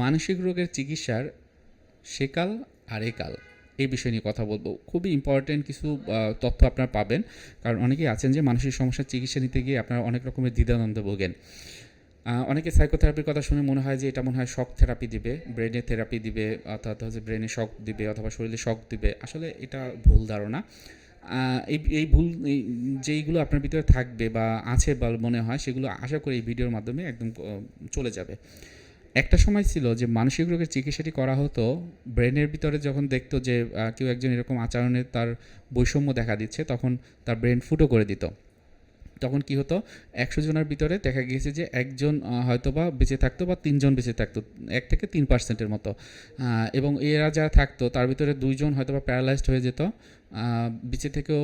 মানসিক রোগের চিকিৎসার সেকাল আর একাল এই বিষয় নিয়ে কথা বলব। খুবই ইম্পর্টেন্ট কিছু তথ্য আপনারা পাবেন। কারণ অনেকেই আছেন যে মানসিক সমস্যার চিকিৎসা নিতে গিয়ে আপনারা অনেক রকমের দ্বিধাদ্বন্দ্বে ভোগেন। অনেকে সাইকোথেরাপির কথা শুনে মনে হয় যে এটা মনে হয় শক থেরাপি দিবে ব্রেনে থেরাপি দিবে, অর্থাৎ হচ্ছে ব্রেনে শক দিবে অথবা শরীরে শক দিবে। আসলে এটা ভুল ধারণা। এই এই ভুল যেইগুলো আপনার ভিতরে থাকবে বা আছে বা মনে হয়, সেগুলো আশা করি এই ভিডিওর মাধ্যমে একদম চলে যাবে। একটা সময় ছিল যে মানসিক রোগের চিকিৎসাটি করা হতো, ব্রেনের ভিতরে যখন দেখতো যে কেউ একজন এরকম আচরণের তার বৈষম্য দেখা দিচ্ছে, তখন তার ব্রেন ফুটো করে দিত। তখন কি হতো? একশো জনের ভিতরে দেখা গিয়েছে যে একজন আহ, হয়তোবা বেঁচে থাকতো বা তিনজন বেঁচে থাকতো এক থেকে তিন পার্সেন্টের মতো। এবং এরা যারা থাকতো তার ভিতরে দুইজন হয়তোবা প্যারালাইজড হয়ে যেত। বেঁচে থেকেও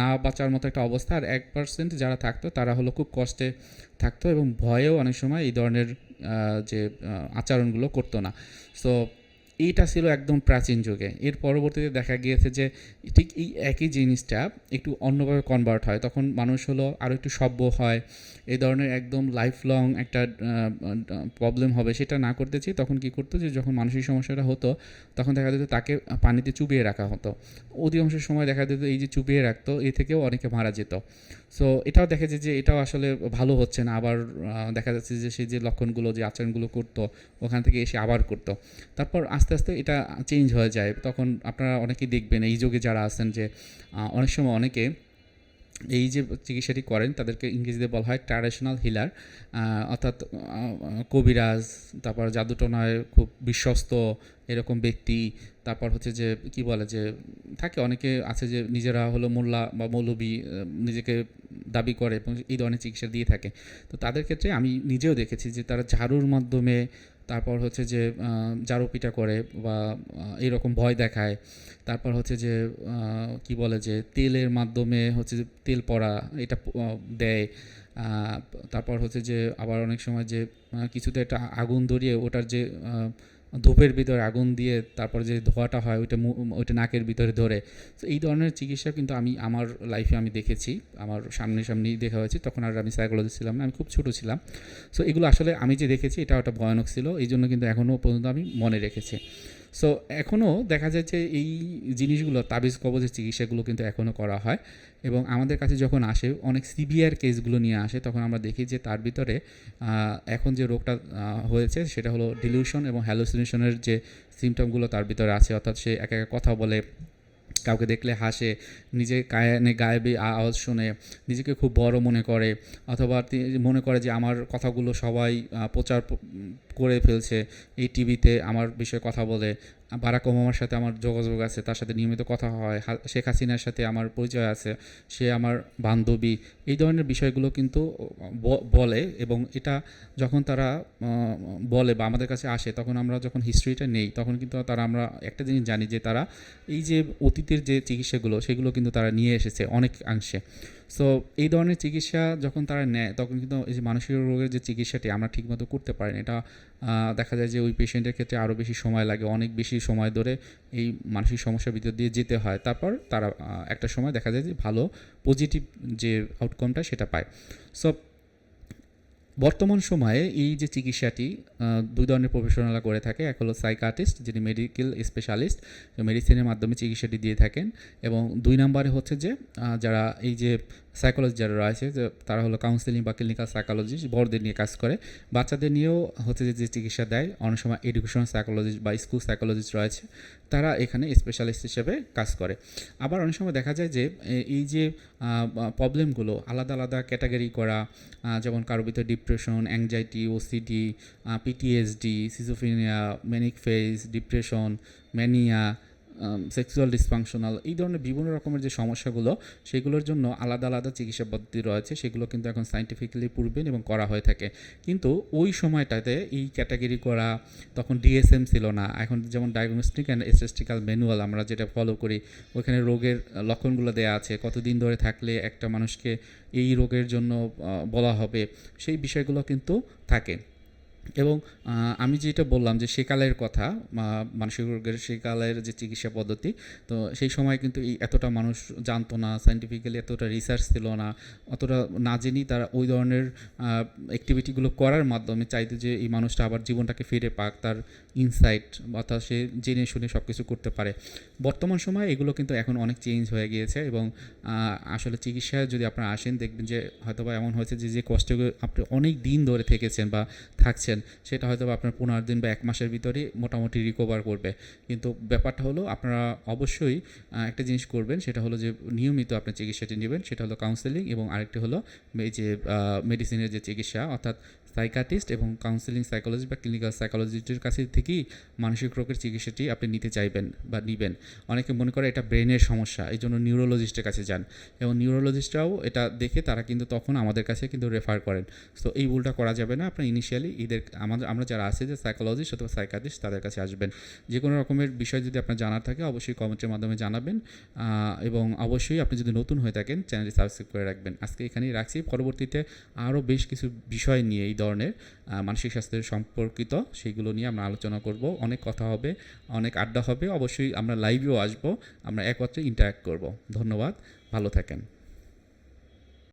না বাঁচার মতো একটা অবস্থা। আর এক পার্সেন্ট যারা থাকতো তারা হলো খুব কষ্টে থাকতো এবং ভয়েও অনেক সময় এই ধরনের যে আচরণগুলো করতো না। সো এইটা ছিল একদম প্রাচীন যুগে। এর পরবর্তীতে দেখা গিয়েছে যে ঠিক এই একই জিনিসটা একটু অন্যভাবে কনভার্ট হয়। তখন মানুষ হলো আরও একটু সভ্য হয় এই ধরনের একদম লাইফ লং একটা প্রবলেম হবে সেটা না করতে চেয়ে তখন কি করতো যে যখন মানসিক সমস্যাটা হতো তখন দেখা যেত তাকে পানিতে চুবিয়ে রাখা হতো। অধিকাংশ সময় দেখা যেত এই যে চুবিয়ে রাখতো, এ থেকেও অনেকে মারা যেত। সো এটাও দেখা যায় যে এটাও আসলে ভালো হচ্ছে না। আবার দেখা যাচ্ছে যে সেই যে লক্ষণগুলো, যে আচরণগুলো করতো, ওখান থেকে এসে আবার করতো। তারপর আস্তে আস্তে আস্তে এটা চেঞ্জ হয়ে যায়। তখন আপনারা অনেকেই দেখবেন, এই যুগে যারা আছেন যে অনেক সময় অনেকে এই যে চিকিৎসাটি করেন, তাদেরকে ইংরেজিতে বলা হয় ট্র্যাডিশনাল হিলার অর্থাৎ কবিরাজ, তারপর জাদুটনায় খুব বিশ্বস্ত এরকম ব্যক্তি, তারপর হচ্ছে যে, কি বলে যে, থাকে অনেকে আছে যে, নিজেরা হলো মোল্লা বা মৌলবী নিজেকে দাবি করে এবং এই ধরনের চিকিৎসা দিয়ে থাকে। তো তাদের ক্ষেত্রে আমি নিজেও দেখেছি যে, তারা ঝাড়ুর মাধ্যমে তারপর হচ্ছে যে আহ, পিটা করে বা এইরকম ভয় দেখায়। তারপর হচ্ছে যে কি বলে যে তেলের মাধ্যমে হচ্ছে যে তেল পড়া এটা দেয়। তারপর হচ্ছে যে আবার অনেক সময় যে কিছুতে একটা আগুন ধরিয়ে ওটার যে ধূপের ভিতরে আগুন দিয়ে তারপর যে ধোয়াটা হয়, ওইটা ওইটা নাকের ভিতরে ধরে। তো এই ধরনের চিকিৎসা কিন্তু আমি, আমার লাইফে আমি দেখেছি, আমার সামনে সামনেই দেখা হয়েছে। তখন আর আমি সাইকোলজি ছিলাম না, আমি খুব ছোটো ছিলাম। সো এগুলো আসলে আমি যে দেখেছি, এটা একটা ভয়ানক ছিল। এই জন্য কিন্তু এখনও পর্যন্ত আমি মনে রেখেছি। সো এখনও দেখা যায় যে এই জিনিসগুলো, তাবিজ কবজের চিকিৎসাগুলো কিন্তু এখনও করা হয়। এবং আমাদের কাছে যখন আসে, অনেক সিভিয়ার কেসগুলো নিয়ে আসে, তখন আমরা দেখি যে তার ভিতরে এখন যে রোগটা হয়েছে, সেটা হলো ডিলিউশন এবং হ্যালোসিনেশনের যে সিমটমগুলো তার ভিতরে আছে। অর্থাৎ সে একা এক কথা বলে কাউকে দেখলে হাসে, নিজে কায়নে গায়েবী আওয়াজ শুনে, নিজেকে খুব বড় মনে করে, অথবা মনে করে যে আমার কথাগুলো সবাই প্রচার করে ফেলছে, এই টিভিতে আমার বিষয়ে কথা বলে। বারাক ওবামার সাথে আমার যোগাযোগ আছে, তার সাথে নিয়মিত কথা হয় শেখ হাসিনার সাথে আমার পরিচয় আছে, সে আমার বান্ধবী, এই ধরনের বিষয়গুলো কিন্তু বলে এবং এটা যখন তারা বলে বা আমাদের কাছে আসে, তখন আমরা যখন হিস্ট্রিটা নেই, তখন কিন্তু তারা আমরা একটা জিনিস জানি যে তারা এই যে অতীতের যে চিকিৎসাগুলো, সেগুলো কিন্তু তারা নিয়ে এসেছে অনেক অংশে সো এই ধরনের চিকিৎসা যখন তারা নেয়, তখন কিন্তু এই যে মানসিক রোগের যে চিকিৎসাটি আমরা ঠিকমতো করতে পারি না, এটা দেখা যায় যে ওই পেশেন্টের ক্ষেত্রে আরও বেশি সময় লাগে। অনেক বেশি সময় ধরে এই মানসিক সমস্যার ভিতর দিয়ে যেতে হয়। তারপর তারা একটা সময় দেখা যায় যে ভালো পজিটিভ যে আউটকামটা সেটা পায়। সো বর্তমান সময়ে এই যে চিকিৎসাটি দুই ধরনের প্রফেশনালরা করে থাকে। এক হলো সাইকাটিস্ট যিনি মেডিকেল স্পেশালিস্ট মেডিসিনের মাধ্যমে চিকিৎসাটি দিয়ে থাকেন। এবং দুই নম্বরে হচ্ছে যে যারা এই যে সাইকোলজি যারা রয়েছে, যে তারা হলো কাউন্সিলিং বা ক্লিনিক্যাল সাইকোলজিস্ট বড়দের নিয়ে কাজ করে। বাচ্চাদের নিয়েও হচ্ছে যে যে চিকিৎসা দেয়, অনেক সময় এডুকেশন সাইকোলজিস্ট বা স্কুল সাইকোলজিস্ট রয়েছে, তারা এখানে স্পেশালিস্ট হিসেবে কাজ করে। আবার অনেক সময় দেখা যায় যে এই যে প্রবলেমগুলো আলাদা আলাদা ক্যাটাগরি করা যেমন কারও ভিতরে depression anxiety OCD PTSD schizophrenia manic phase depression mania sexual dysfunctional এই ধরনের বিভিন্ন রকমের যে সমস্যাগুলো, সেগুলোর জন্য আলাদা আলাদা চিকিৎসা পদ্ধতি রয়েছে। সেগুলো কিন্তু এখন সাইন্টিফিক্যালি প্রুভেন এবং করা হয়ে থাকে। কিন্তু ওই সময়টাতে এই ক্যাটাগরি করা, তখন ডিএসএম ছিল না। এখন যেমন ডায়াগনস্টিক অ্যান্ড স্ট্যাটিস্টিক্যাল ম্যানুয়াল আমরা যেটা ফলো করি, ওখানে রোগের লক্ষণগুলো দেওয়া আছে। কতদিন ধরে থাকলে একটা মানুষকে এই রোগের জন্য বলা হবে, সেই বিষয়গুলো কিন্তু থাকে। এবং আমি যেটা বললাম যে সেকালের কথা মানসিক রোগের সেকালের যে চিকিৎসা পদ্ধতি, তো সেই সময় কিন্তু এই এতটা মানুষ জানতো না সাইন্টিফিক্যালি এতটা রিসার্চ ছিল না, অতটা না জেনেই তারা ওই ধরনের অ্যাক্টিভিটিগুলো করার মাধ্যমে চাইতো যে এই মানুষটা আবার জীবনটাকে ফিরে পাক, তার ইনসাইট অর্থাৎ সে জেনে শুনে সব কিছু করতে পারে। বর্তমান সময়ে এগুলো কিন্তু এখন অনেক চেঞ্জ হয়ে গিয়েছে এবং আসলে চিকিৎসায় যদি আপনারা আসেন দেখবেন যে হয়তোবা এমন হয়েছে যে যে কষ্টগুলো আপনি অনেক দিন ধরে থেকেছেন বা থাকছেন সেটা হয়তো আপনার পনেরো দিন বা এক মাসের ভিতরেই মোটামুটি রিকভার করবে। কিন্তু ব্যাপারটা হলো আপনারা অবশ্যই একটা জিনিস করবেন, সেটা হলো যে নিয়মিত আপনি চিকিৎসাটি নেবেন, সেটা হলো কাউন্সেলিং এবং আরেকটি হলো এই যে মেডিসিনের যে চিকিৎসা, অর্থাৎ সাইকাটিস্ট এবং কাউন্সিলিং সাইকোলজি বা ক্লিনিক্যাল সাইকোলজিস্টের কাছে থেকেই মানসিক রোগের চিকিৎসাটি আপনি নিতে চাইবেন বা নেবেন। অনেকে মনে করে এটা ব্রেনের সমস্যা এই জন্য নিউরোলজিস্টের কাছে যান এবং নিউরোলজিস্টরাও এটা দেখে তারা কিন্তু তখন আমাদের কাছে কিন্তু রেফার করেন। তো এই ভুলটা করা যাবে না, আপনি ইনিশিয়ালি এদের, আমাদের, আমরা যারা আছে যে সাইকোলজিস্ট অথবা সাইকাটিস্ট তাদের কাছে আসবেন। যে কোনো রকমের বিষয় যদি আপনার জানার থাকে অবশ্যই কমেন্টের মাধ্যমে জানাবেন এবং অবশ্যই আপনি যদি নতুন হয়ে থাকেন চ্যানেলটি সাবস্ক্রাইব করে রাখবেন। আজকে এখানেই রাখছি। পরবর্তীতে আরও বেশ কিছু বিষয় নিয়ে, এই ধরনের মানসিক স্বাস্থ্যের সম্পর্কিত সেগুলো নিয়ে আমরা আলোচনা করব। অনেক কথা হবে, অনেক আড্ডা হবে। অবশ্যই আমরা লাইভেও আসব। আমরা একত্রে ইন্টারাক্ট করব। ধন্যবাদ। ভালো থাকেন।